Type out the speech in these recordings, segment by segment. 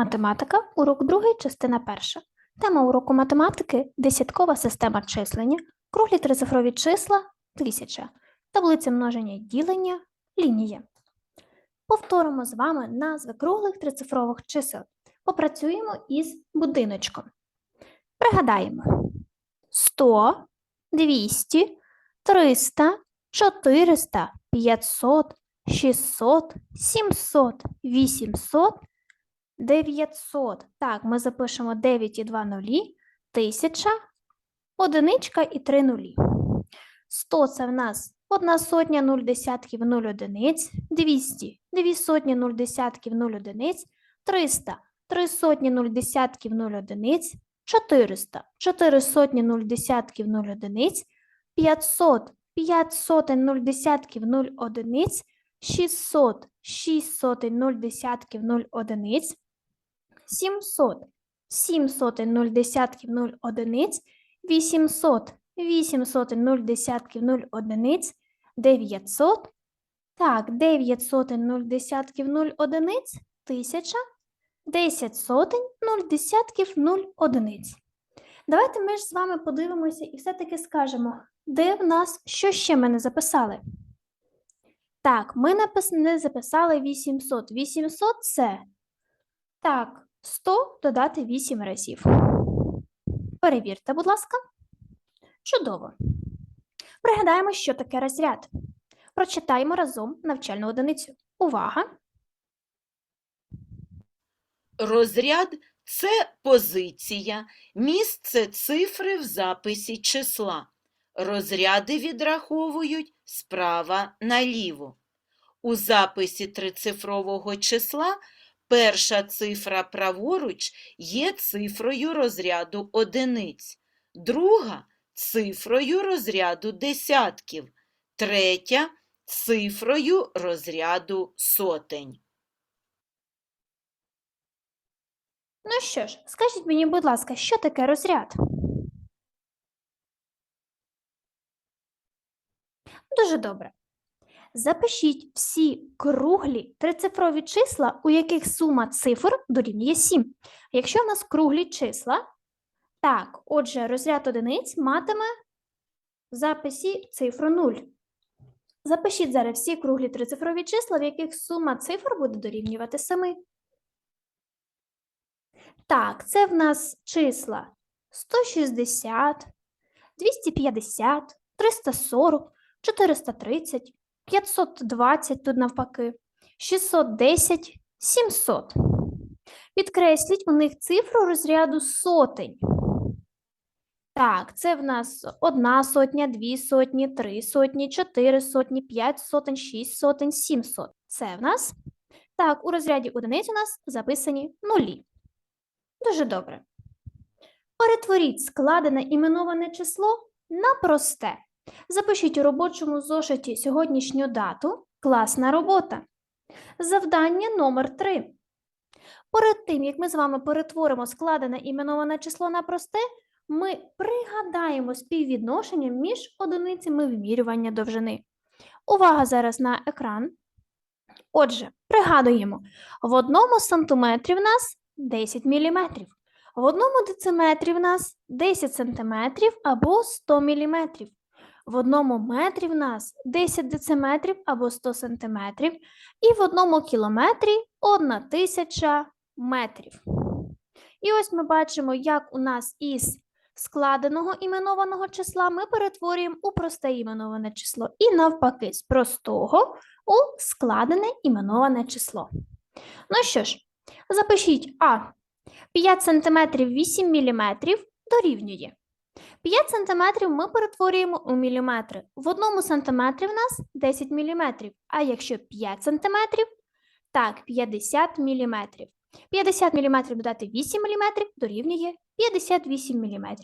Математика, урок 2, частина 1. Тема уроку математики десяткова система числення, круглі трицифрові числа, тисяча, таблиця множення ділення, лінія. Повторимо з вами назви круглих трицифрових чисел. Попрацюємо із будиночком. Пригадаємо: 100, 200, 300, 400, 500, 600, 700, 800, 900. Так, ми запишемо 9 і 2 нулі, 1000, одиничка і 3 нулі. 100 – це в нас 1 сотня 0 десятків 0 одиниць, 200 – 2 сотні 0 десятків 0 одиниць, 300 – 3 сотні 0 десятків 0 одиниць, 400 – 4 сотні 0 десятків 0 одиниць, 500 – 5 сотень 0 десятків 0 одиниць, 600 – 6 сотень 0 десятків 0 одиниць, 700 – 7 сотень 0 десятків 0 одиниць, 800 – 8 сотень 0 десятків 0 одиниць, 900 – так, 9 сотень 0 десятків 0 одиниць, 1000 – 10 сотень 0 десятків 0 одиниць. Давайте ми ж з вами подивимося і все-таки скажемо, де в нас, що ще ми не записали? Так, ми не записали 800. 800 – це, так, 100 додати 8 разів. Перевірте, будь ласка. Чудово. Пригадаємо, що таке розряд. Прочитаємо разом навчальну одиницю. Увага! Розряд це позиція, місце цифри в записі числа. Розряди відраховують справа наліво. У записі трицифрового числа перша цифра праворуч є цифрою розряду одиниць, друга цифрою розряду десятків, третя цифрою розряду сотень. Ну що ж, скажіть мені, будь ласка, що таке розряд? Дуже добре. Запишіть всі круглі трицифрові числа, у яких сума цифр дорівнює 7. Якщо в нас круглі числа, так, отже, розряд одиниць матиме в записі цифру 0. Запишіть зараз всі круглі трицифрові числа, в яких сума цифр буде дорівнювати 7. Так, це в нас числа 160, 250, 340, 430, 520 тут навпаки, 610, 700. Підкресліть у них цифру розряду сотень. Так, це в нас одна сотня, дві сотні, три сотні, чотири сотні, п'ять сотень, шість сотень, сім сот. Це в нас. Так, у розряді одиниць у нас записані нулі. Дуже добре. Перетворіть складене іменоване число на просте. Запишіть у робочому зошиті сьогоднішню дату класна робота. Завдання номер 3. Перед тим, як ми з вами перетворимо складене іменоване число на просте, ми пригадаємо співвідношення між одиницями вимірювання довжини. Увага зараз на екран. Отже, пригадуємо, в одному сантиметрі в нас 10 мм. В одному дециметрі в нас 10 см або 100 мм. В одному метрі в нас 10 дециметрів або 100 см. І в одному кілометрі 1 тисяча метрів. І ось ми бачимо, як у нас із складеного іменованого числа ми перетворюємо у просте іменоване число. І навпаки, з простого у складене іменоване число. Ну що ж, Запишіть А. 5 см 8 мм дорівнює. 5 см ми перетворюємо у міліметри. В одному сантиметрі в нас 10 мм. А якщо 5 см, так, 50 мм. 50 мм додати 8 мм дорівнює 58 мм.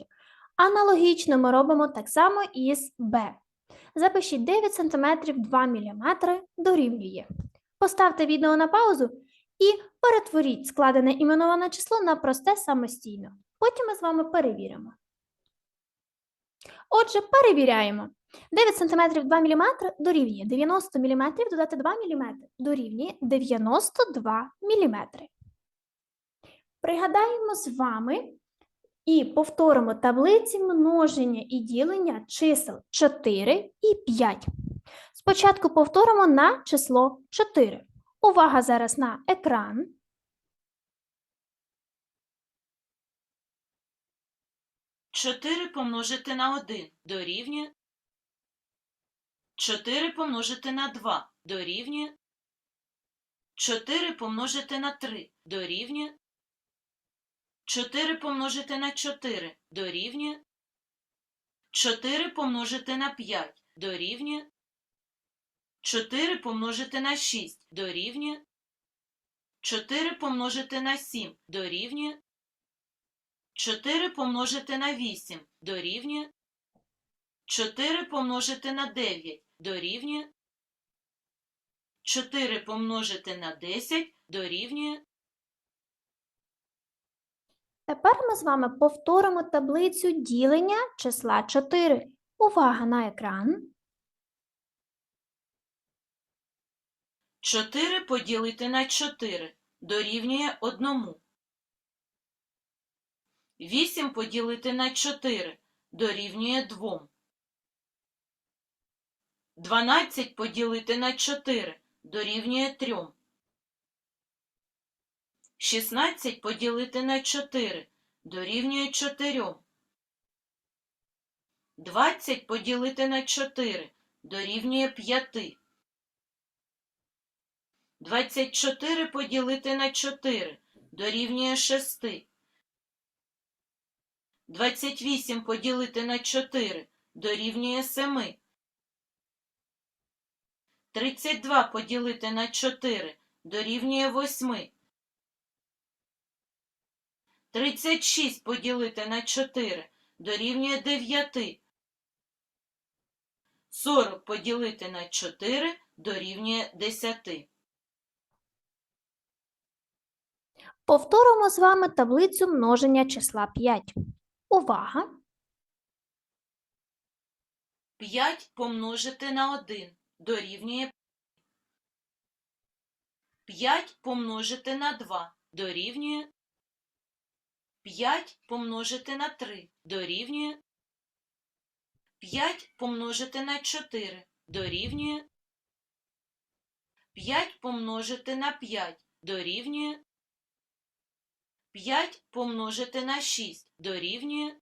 Аналогічно ми робимо так само із Б. Запишіть 9 см 2 мм дорівнює. Поставте відео на паузу і перетворіть складене іменоване число на просте самостійно. Потім ми з вами перевіримо. Отже, перевіряємо. 9 см 2 мм дорівнює 90 мм додати 2 мм дорівнює 92 мм. Пригадаємо з вами і повторимо таблиці множення і ділення чисел 4 і 5. Спочатку повторимо на число 4. Увага зараз на екран. Чотири помножити на один дорівнює. Чотири помножити на два дорівнює. Чотири помножити на три дорівнює. Чотири помножити на чотири дорівнює. Чотири помножити на п'ять дорівнює. Чотири помножити на шість дорівнює. Чотири помножити на сім дорівнює. 4 помножити на 8 дорівнює. 4 помножити на 9 дорівнює. 4 помножити на 10 дорівнює. Тепер ми з вами повторимо таблицю ділення числа 4. Увага на екран. 4 поділити на 4 дорівнює 1. 8 поділити на 4 дорівнює 2. 12 поділити на 4 дорівнює 3. 16 поділити на 4 дорівнює 4. 20 поділити на 4 дорівнює 5. 24 поділити на 4 дорівнює 6. 28 поділити на 4 дорівнює 7. 32 поділити на 4 дорівнює 8. 36 поділити на 4 дорівнює 9. 40 поділити на 4 дорівнює 10. Повторимо з вами таблицю множення числа 5. Увага! 5 помножити на 1 дорівнює 5 помножити на 2 дорівнює 5 помножити на 3 дорівнює 5 помножити на 4 дорівнює 5 помножити на 5 дорівнює 5 помножити на 6 дорівнює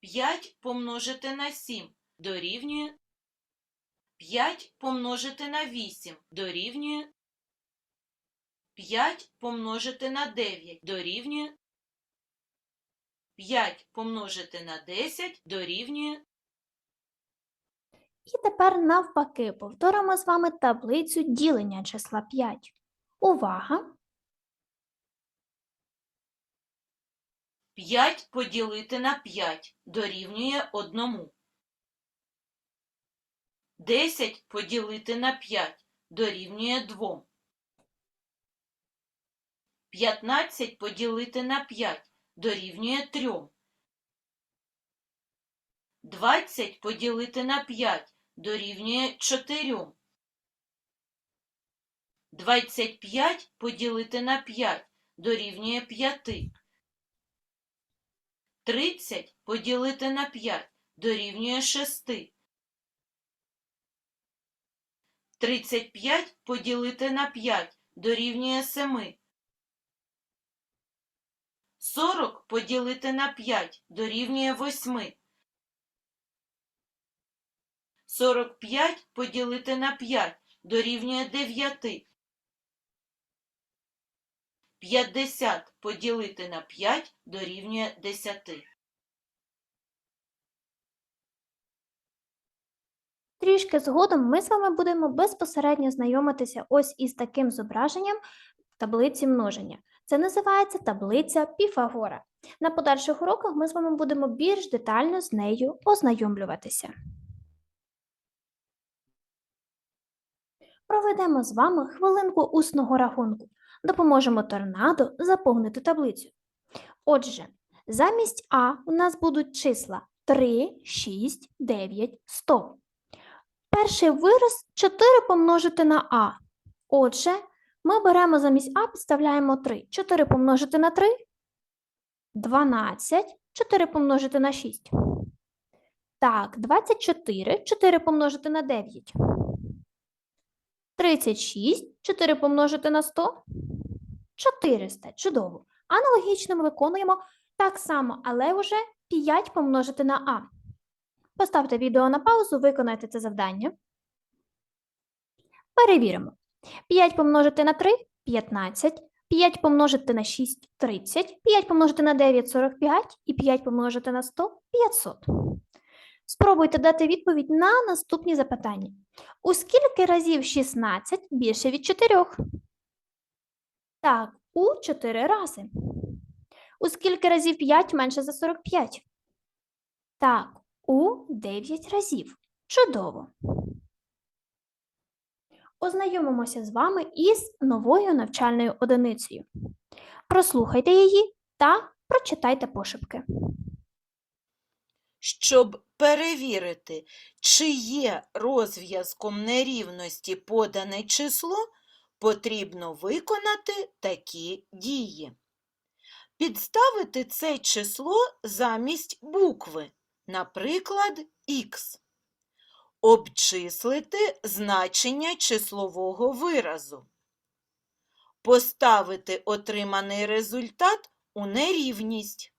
5 помножити на 7 дорівнює 5 помножити на 8 дорівнює 5 помножити на 9 дорівнює 5 помножити на 10 дорівнює І тепер навпаки повторимо з вами таблицю ділення числа 5. Увага! 5 поділити на 5 дорівнює 1. 10 поділити на 5 дорівнює 2. 15 поділити на 5 дорівнює 3. 20 поділити на 5 дорівнює 4. 25 поділити на 5 дорівнює 5. 30 поділити на 5 дорівнює 6. 35 поділити на 5 дорівнює 7. 40 поділити на 5 дорівнює 8. 45 поділити на 5 дорівнює 9. 50 поділити на 5 дорівнює 10. Трішки згодом ми з вами будемо безпосередньо знайомитися ось із таким зображенням таблиці множення. Це називається таблиця Піфагора. На подальших уроках ми з вами будемо більш детально з нею ознайомлюватися. Проведемо з вами хвилинку усного рахунку. Допоможемо торнадо заповнити таблицю. Отже, замість А у нас будуть числа 3, 6, 9, 100. Перший вираз 4 помножити на А. Отже, Ми беремо замість А, підставляємо 3. 4 помножити на 3 – 12. 4 помножити на 6. Так, 24. 4 помножити на 9. 36. 4 помножити на 100. 400. Чудово. Аналогічно ми виконуємо так само, але вже 5 помножити на А. Поставте відео на паузу, виконайте це завдання. Перевіримо. 5 помножити на 3 – 15. 5 помножити на 6 – 30. 5 помножити на 9 – 45. І 5 помножити на 100 – 500. Спробуйте дати відповідь на наступні запитання. У скільки разів 16 більше від 4? Так, у 4 рази. У скільки разів 5 менше за 45? Так, у 9 разів. Чудово. Ознайомимося з вами із новою навчальною одиницею. Прослухайте її та прочитайте пошепки. Щоб перевірити, чи є розв'язком нерівності подане число, потрібно виконати такі дії. Підставити це число замість букви, наприклад, х. Обчислити значення числового виразу. Поставити отриманий результат у нерівність.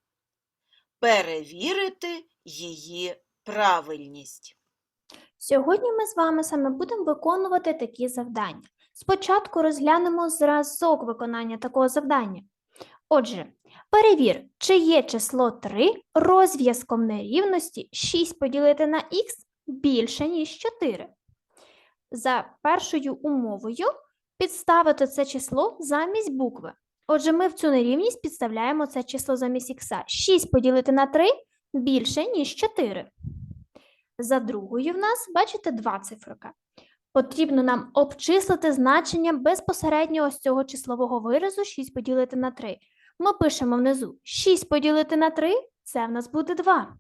Перевірити її правильність. Сьогодні ми з вами саме будемо виконувати такі завдання. Спочатку розглянемо зразок виконання такого завдання. Отже, перевір, чи є число 3 розв'язком нерівності 6 поділити на х більше, ніж 4. За першою умовою підставити це число замість букви. Отже, ми в цю нерівність підставляємо це число замість х. 6 поділити на 3 більше, ніж 4. За другою в нас, бачите, два циферка. Потрібно нам обчислити значення безпосередньо ось цього числового виразу 6 поділити на 3. Ми пишемо внизу 6 поділити на 3 – це в нас буде 2.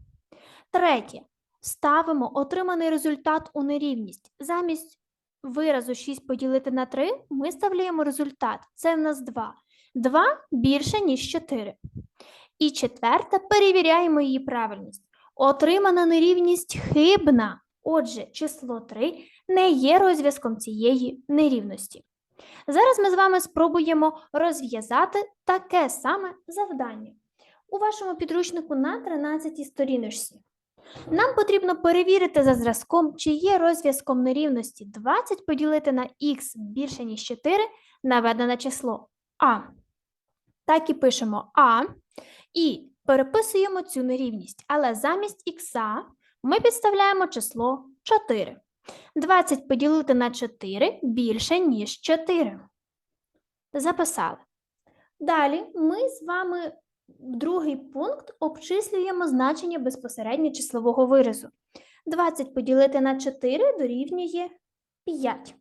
Третє. Ставимо отриманий результат у нерівність. Замість виразу 6 поділити на 3 ми ставляємо результат. Це в нас 2. 2 більше, ніж 4. І четверте, перевіряємо її правильність. Отримана нерівність хибна. Отже, число 3 не є розв'язком цієї нерівності. Зараз ми з вами спробуємо розв'язати таке саме завдання. У вашому підручнику на 13 сторіночці. Нам потрібно перевірити за зразком, чи є розв'язком нерівності 20 поділити на х більше, ніж 4, наведене число А. Так і пишемо А і переписуємо цю нерівність, але замість х ми підставляємо число 4. 20 поділити на 4 більше, ніж 4. Записали. Далі ми з вами другий пункт обчислюємо значення безпосередньо числового виразу. 20 поділити на 4 дорівнює 5.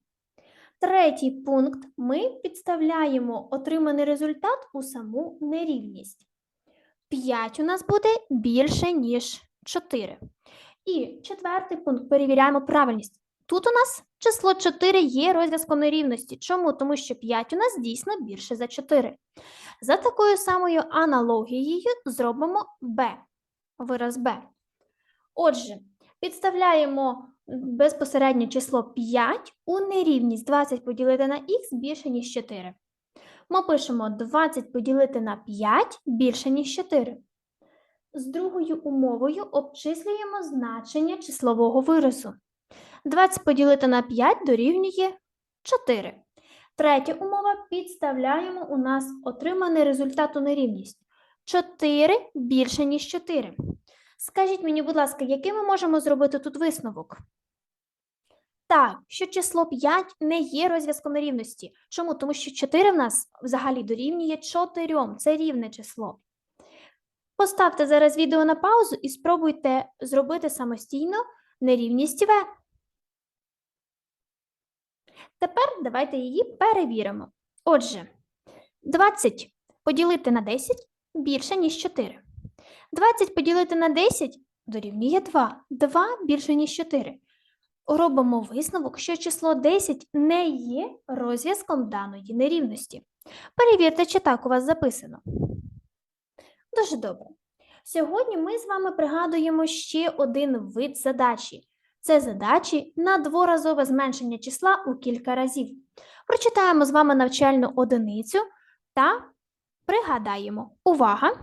Третій пункт ми підставляємо отриманий результат у саму нерівність. 5 у нас буде більше, ніж 4. І четвертий пункт перевіряємо правильність. Тут у нас число 4 є розв'язком нерівності. Чому? Тому що 5 у нас дійсно більше за 4. За такою самою аналогією зробимо b, вираз b. Отже, підставляємо безпосередньо число 5 у нерівність 20 поділити на х більше, ніж 4. Ми пишемо 20 поділити на 5 більше, ніж 4. З другою умовою обчислюємо значення числового виразу. 20 поділити на 5 дорівнює 4. Третя умова підставляємо у нас отриманий результат у нерівність. 4 більше, ніж 4. Скажіть мені, будь ласка, який ми можемо зробити тут висновок? Так, що число 5 не є розв'язком нерівності. Чому? Тому що 4 в нас взагалі дорівнює 4. Це рівне число. Поставте зараз відео на паузу і спробуйте зробити самостійно нерівність В. Тепер давайте її перевіримо. Отже, 20 поділити на 10 більше, ніж 4. 20 поділити на 10 дорівнює 2. 2 більше, ніж 4. робимо висновок, що число 10 не є розв'язком даної нерівності. Перевірте, чи так у вас записано. Дуже добре. Сьогодні ми з вами пригадуємо ще один вид задачі. Це задачі на дворазове зменшення числа у кілька разів. Прочитаємо з вами навчальну одиницю та пригадаємо. Увага!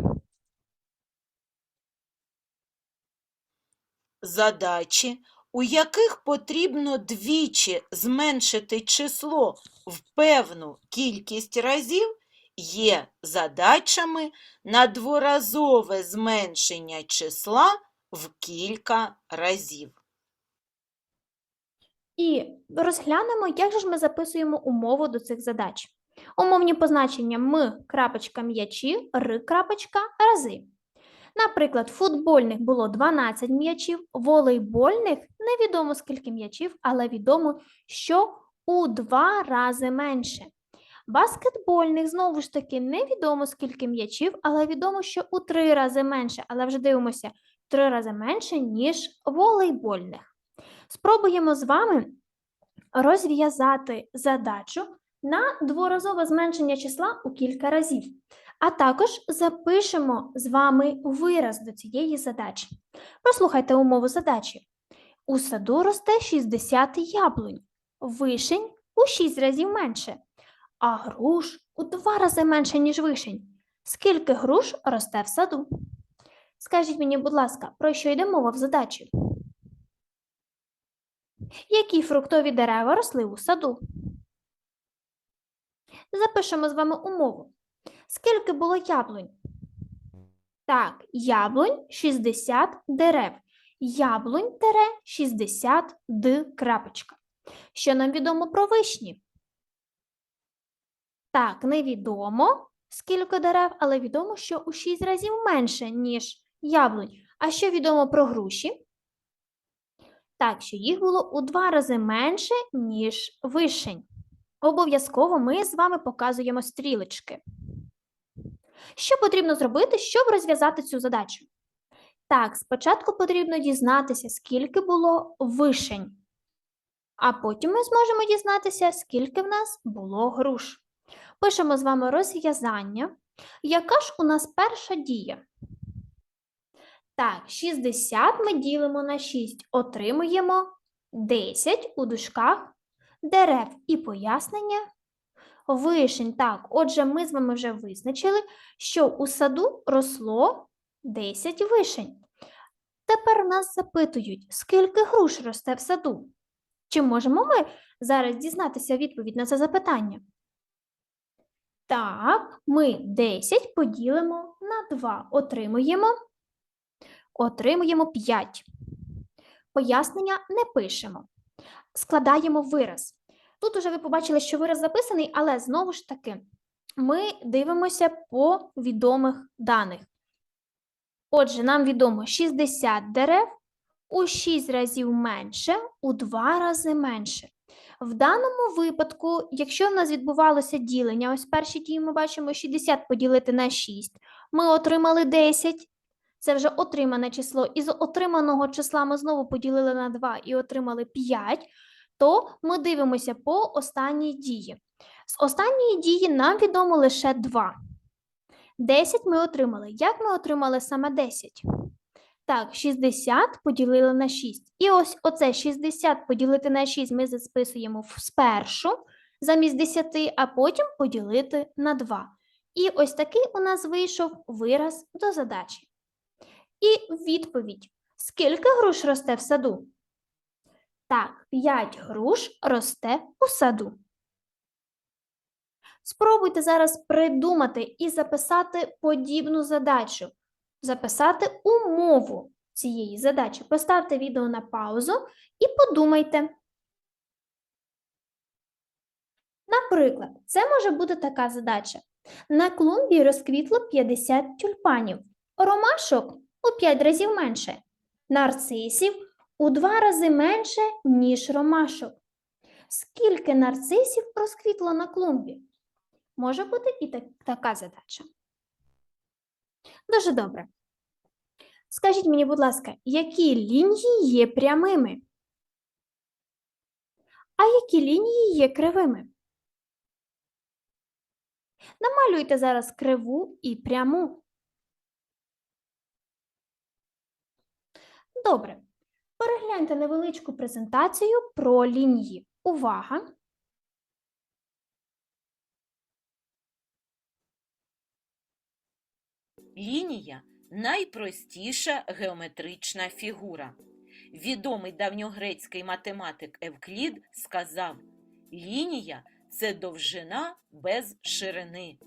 Задачі, у яких потрібно двічі зменшити число в певну кількість разів, є задачами на дворазове зменшення числа в кілька разів. І розглянемо, як же ж ми записуємо умову до цих задач. Умовні позначення М крапочка м'ячі, Р крапочка рази. Наприклад, футбольних було 12 м'ячів, волейбольних невідомо скільки м'ячів, але відомо, що у два рази менше. Баскетбольних знову ж таки невідомо скільки м'ячів, але відомо, що у три рази менше. Але вже дивимося, три рази менше, ніж волейбольних. Спробуємо з вами розв'язати задачу на дворазове зменшення числа у кілька разів. А також запишемо з вами вираз до цієї задачі. Прослухайте умову задачі. У саду росте 60 яблунь, вишень у 6 разів менше, а груш у 2 рази менше, ніж вишень. Скільки груш росте в саду? Скажіть мені, будь ласка, про що йде мова в задачі? Які фруктові дерева росли у саду? Запишемо з вами умову. Скільки було яблунь? Так, яблунь 60 дерев. Яблунь тере 60 д крапочка. Що нам відомо про вишні? Так, невідомо скільки дерев, але відомо, що у 6 разів менше, ніж яблунь. А що відомо про груші? Так, що їх було у два рази менше, ніж вишень. Обов'язково ми з вами показуємо стрілочки. Що потрібно зробити, щоб розв'язати цю задачу? Так, спочатку потрібно дізнатися, скільки було вишень, а потім ми зможемо дізнатися, скільки в нас було груш. Пишемо з вами розв'язання. Яка ж у нас перша дія? Так, 60 ми ділимо на 6, отримуємо 10 у дужках дерев і пояснення вишень. Так, отже, ми з вами вже визначили, що у саду росло 10 вишень. Тепер нас запитують, скільки груш росте в саду? Чи можемо ми зараз дізнатися відповідь на це запитання? Так, ми 10 поділимо на 2. Отримуємо, отримуємо 5. Пояснення не пишемо. Складаємо вираз. Тут уже ви побачили, що вираз записаний, але знову ж таки ми дивимося по відомих даних. Отже, нам відомо 60 дерев у 6 разів менше, у 2 рази менше. В даному випадку, якщо в нас відбувалося ділення, ось перші дії ми бачимо 60 поділити на 6, ми отримали 10. Це вже отримане число. Із отриманого числа ми знову поділили на 2 і отримали 5 то ми дивимося по останній дії. З останньої дії нам відомо лише 2. 10 ми отримали. Як ми отримали саме 10? Так, 60 поділили на 6. І ось оце 60 поділити на 6 ми записуємо спершу замість 10, а потім поділити на 2. І ось такий у нас вийшов вираз до задачі. І відповідь: скільки груш росте в саду? Так, 5 груш росте у саду. Спробуйте зараз придумати і записати подібну задачу, записати умову цієї задачі. Поставте відео на паузу і подумайте. Наприклад, це може бути така задача. На клумбі розквітло 50 тюльпанів, ромашок у 5 разів менше, нарцисів у два рази менше, ніж ромашок. Скільки нарцисів розквітло на клумбі? Може бути і так, така задача. Дуже добре. Скажіть мені, будь ласка, які лінії є прямими? А які лінії є кривими? Намалюйте зараз криву і пряму. Добре. Перегляньте невеличку презентацію про лінії. Увага! Лінія найпростіша геометрична фігура. Відомий давньогрецький математик Евклід сказав: лінія це довжина без ширини.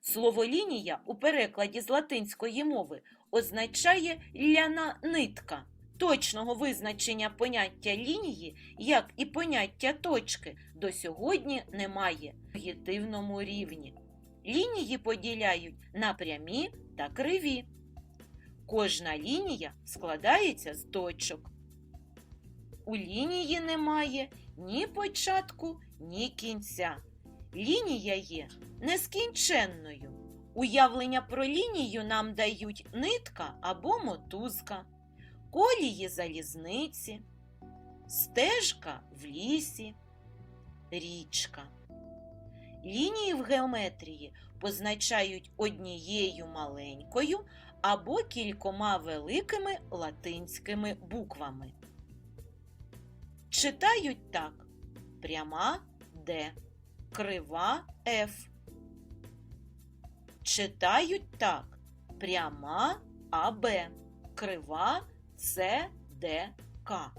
Слово лінія у перекладі з латинської мови означає ляна нитка. Точного визначення поняття лінії, як і поняття точки, до сьогодні немає в єдиному рівні. Лінії поділяють на прямі та криві. Кожна лінія складається з точок. У лінії немає ні початку, ні кінця. Лінія є нескінченною. Уявлення про лінію нам дають нитка або мотузка, колії залізниці, стежка в лісі, річка. Лінії в геометрії позначають однією маленькою або кількома великими латинськими буквами. Читають так: пряма Д, крива Ф. Читають так: пряма АБ, крива С, Д, К.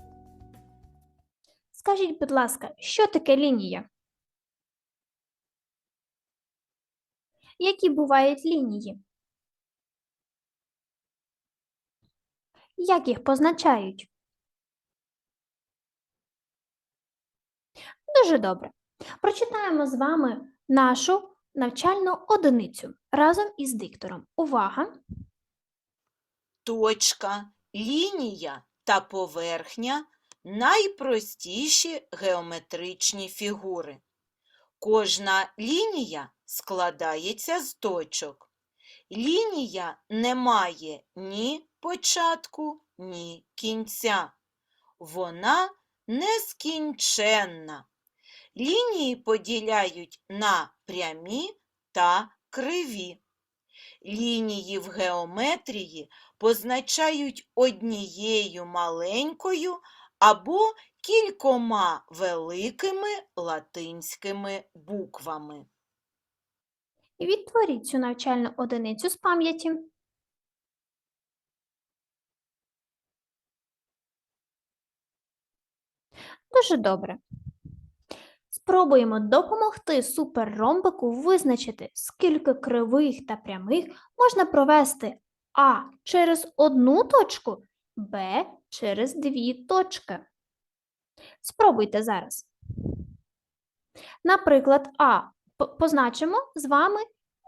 Скажіть, будь ласка, що таке лінія? Які бувають лінії? Як їх позначають? Дуже добре. Прочитаємо з вами нашу навчальну одиницю разом із диктором. Увага! Точка, лінія та поверхня найпростіші геометричні фігури. Кожна лінія складається з точок. Лінія не має ні початку, ні кінця. Вона нескінченна. Лінії поділяють на прямі та криві. Лінії в геометрії позначають однією маленькою або кількома великими латинськими буквами. Відтворіть цю навчальну одиницю з пам'яті. Дуже добре. Спробуємо допомогти суперромбику визначити, скільки кривих та прямих можна провести А через одну точку, Б через дві точки. Спробуйте зараз. Наприклад, А позначимо з вами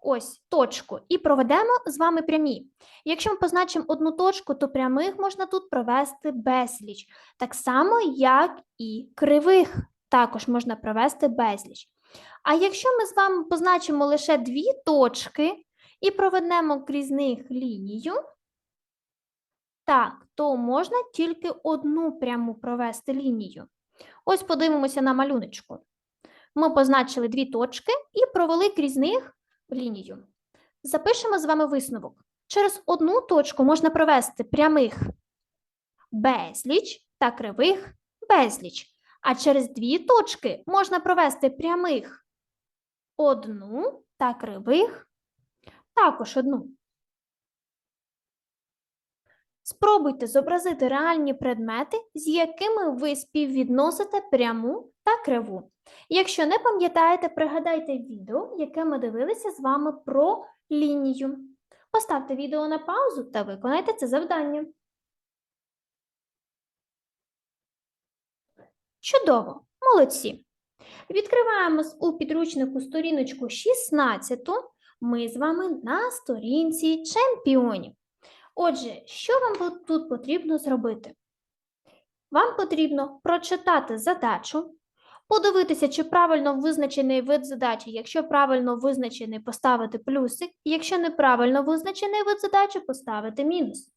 ось точку і проведемо з вами прямі. Якщо ми позначимо одну точку, то прямих можна тут провести безліч, так само, як і кривих також можна провести безліч. А якщо ми з вами позначимо лише дві точки і проведемо крізь них лінію, так, то можна тільки одну пряму провести лінію. Ось подивимося на малюночку. Ми позначили дві точки і провели крізь них лінію. Запишемо з вами висновок. Через одну точку можна провести прямих безліч та кривих безліч. А через дві точки можна провести прямих одну та кривих також одну. Спробуйте зобразити реальні предмети, з якими ви співвідносите пряму та криву. Якщо не пам'ятаєте, пригадайте відео, яке ми дивилися з вами про лінію. Поставте відео на паузу та виконайте це завдання. Чудово! Молодці! Відкриваємо у підручнику сторіночку 16. Ми з вами на сторінці чемпіонів. Отже, що вам тут потрібно зробити? Вам потрібно прочитати задачу, подивитися, чи правильно визначений вид задачі. Якщо правильно визначений, поставити плюсик, якщо неправильно визначений вид задачі, поставити мінус.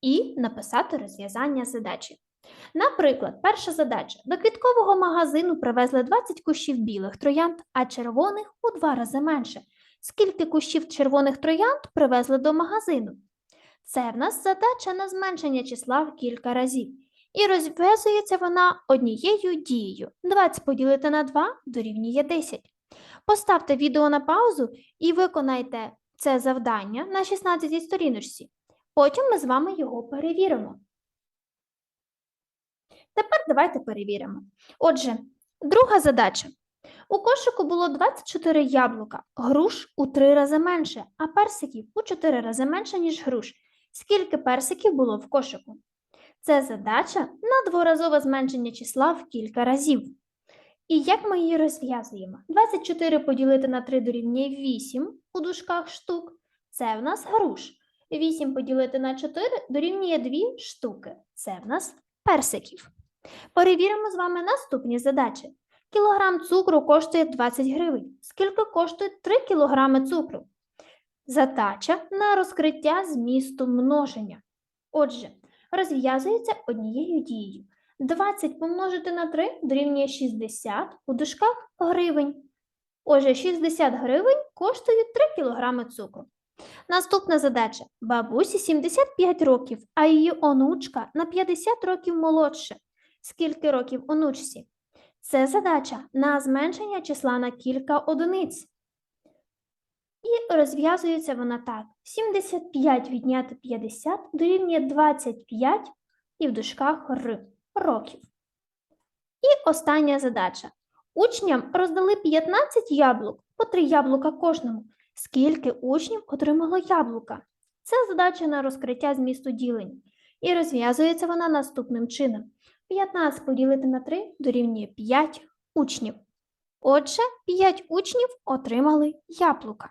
І написати розв'язання задачі. Наприклад, перша задача. До квіткового магазину привезли 20 кущів білих троянд, а червоних у два рази менше. Скільки кущів червоних троянд привезли до магазину? Це в нас задача на зменшення числа в кілька разів. І розв'язується вона однією дією. 20 поділити на 2 дорівнює 10. Поставте відео на паузу і виконайте це завдання на 16 сторіночці. Потім ми з вами його перевіримо. Тепер давайте перевіримо. Отже, друга задача. У кошику було 24 яблука, груш у 3 рази менше, а персиків у 4 рази менше, ніж груш. Скільки персиків було в кошику? Це задача на дворазове зменшення числа в кілька разів. І як ми її розв'язуємо? 24 поділити на 3 дорівнює 8 у дужках штук. Це в нас груш. 8 поділити на 4 дорівнює 2 штуки. Це в нас персиків. Перевіримо з вами наступні задачі. Кілограм цукру коштує 20 гривень. Скільки коштує 3 кілограми цукру? Задача на розкриття змісту множення. Отже, розв'язується однією дією. 20 помножити на 3 дорівнює 60 у дужках гривень. Отже, 60 гривень коштує 3 кілограми цукру. Наступна задача. Бабусі 75 років, а її онучка на 50 років молодше. Скільки років онучці? Це задача на зменшення числа на кілька одиниць. І розв'язується вона так: 75 відняти 50 дорівнює 25 і в дужках р років. І остання задача. Учням роздали 15 яблук, по 3 яблука кожному. Скільки учнів отримало яблука? Це задача на розкриття змісту ділень. І розв'язується вона наступним чином. 15 поділити на 3 дорівнює 5 учнів. Отже, 5 учнів отримали яблука.